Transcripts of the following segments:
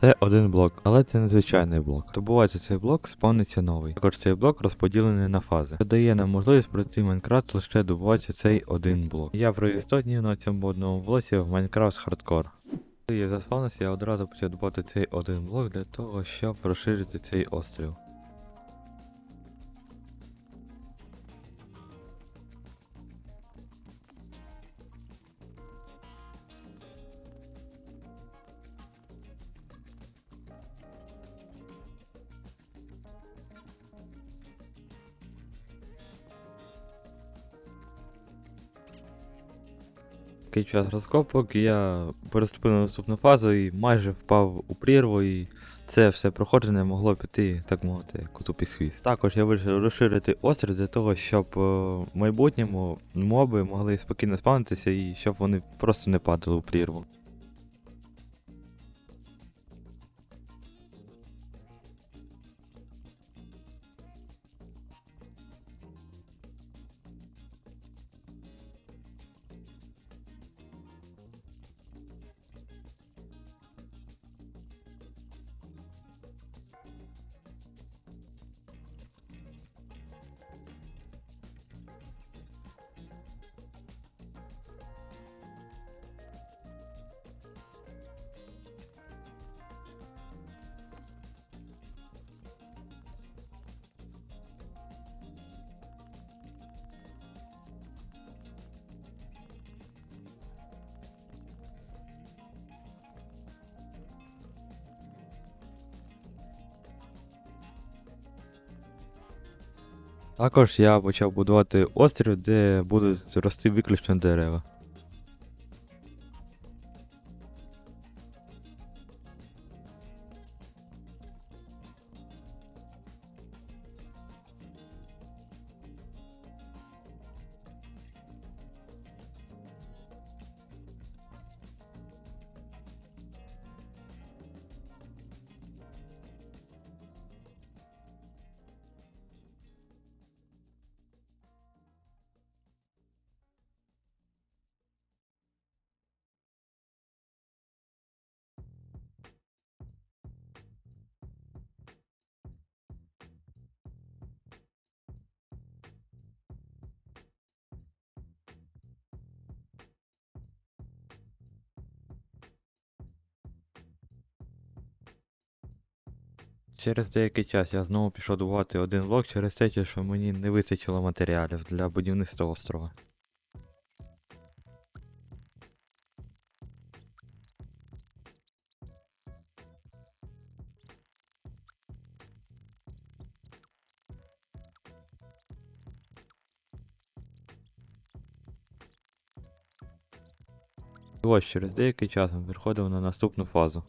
Це один блок, але це не звичайний блок. Добувається цей блок, спавниться новий. Також цей блок розподілений на фази. Це дає нам можливість пройти Майнкрафт лише добувати цей один блок. Я провів 100 днів на цьому одному блоці в Майнкрафт Хардкор. Коли я заспавнився, я одразу почав добувати цей один блок для того, щоб розширити цей острів. Такий час розкопок, я переступив на наступну фазу і майже впав у прірву, і це все проходження могло піти, так мовити, коту під хвіст. Також я вирішив розширити острів для того, щоб е, в майбутньому моби могли спокійно спавнитися і щоб вони просто не падали у прірву. Також я почав будувати острів, де будуть рости виключно дерева. Через деякий час я знову пішов добувати один блок через те, що мені не вистачило матеріалів для будівництва острова. І ось через деякий час ми переходимо на наступну фазу.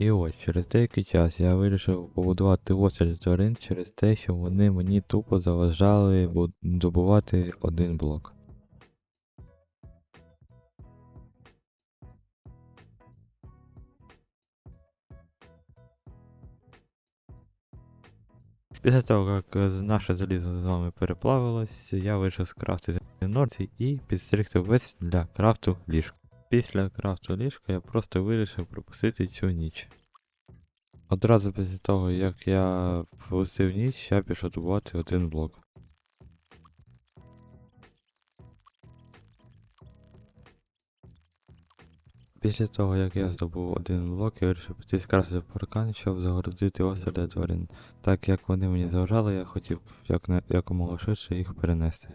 І ось через деякий час я вирішив побудувати острів тварин через те, що вони мені тупо заважали добувати один блок. Після того, як е, наше залізо з вами переплавилось, я вирішив скрафтити норці і підстригти весь для крафту ліжка. Після крафту ліжка я просто вирішив пропустити цю ніч. Одразу після того, як я впустив ніч, я пішов добувати один блок. Після того, як я здобув один блок, я вирішив піти скрасити паркан, щоб загородити острів для тварин. Так як вони мені заважали, я хотів як якомога швидше їх перенести.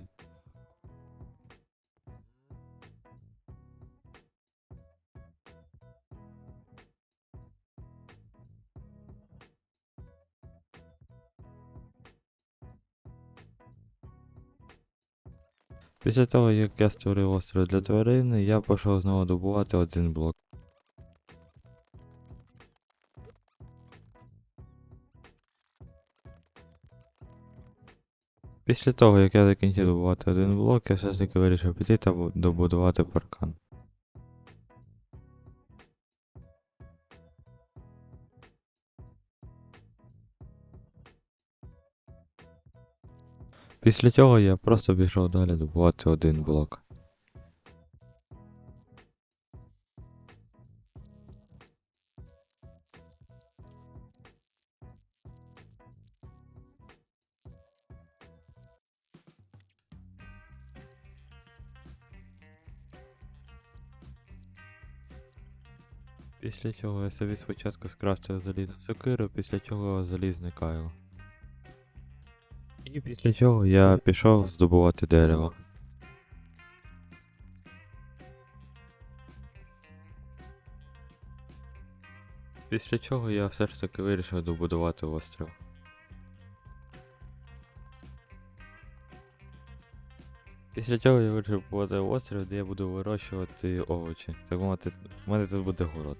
Після того, як я створив острів для тварини, я пішов знову добувати один блок. Після того, як я закінчив добувати один блок, я все ж таки вирішив піти та добудувати паркан. Після цього я просто пішов далі добувати один блок. Після цього я собі спочатку скрафтив залізну сокиру, після чого залізне кайло. І після цього я пішов здобувати дерево. Після чого я все ж таки вирішив добудувати острів. Після цього я вирішив побудувати острів, де я буду вирощувати овочі. Так мовити, в мене тут буде город.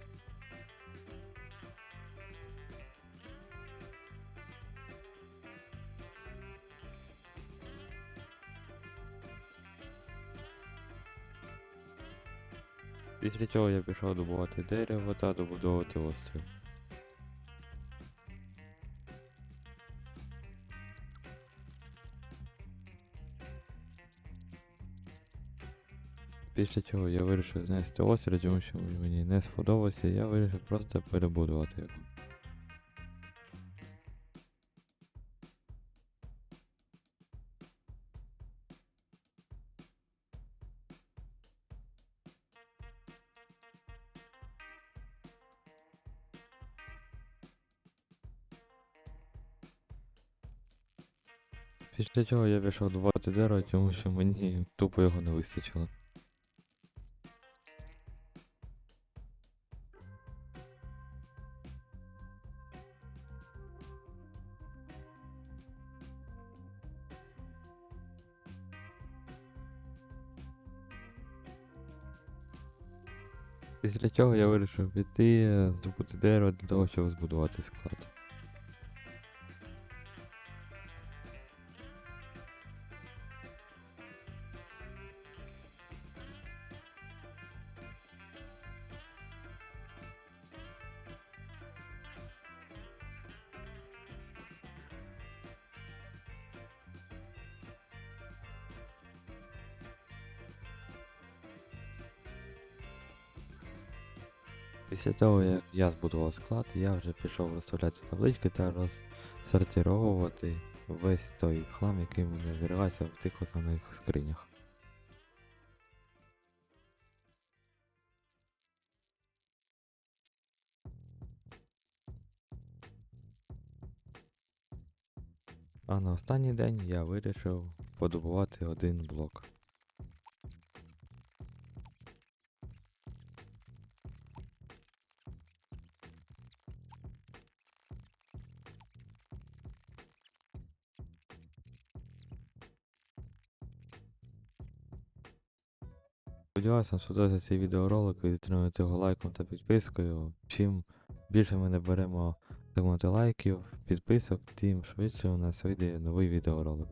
Після цього я пішов добувати дерево та добудовувати острів. Після чого я вирішив знести острів, тому що мені не сподобався, я вирішив просто перебудувати його. Після цього я пішов добувати дерево, тому що мені тупо його не вистачило. Після цього я вирішив піти, е, здобути дерево для того, щоб збудувати склад. Після того, як я збудував склад, я вже пішов розставляти таблички та розсортировувати весь той хлам, який в мене в тих основних скринях. А на останній день я вирішив подобувати один блок. Сподіваюся, вам сподобався цей відеоролик і підтримуєте його лайком та підпискою. Чим більше ми наберемо лайків, підписок, тим швидше у нас вийде новий відеоролик.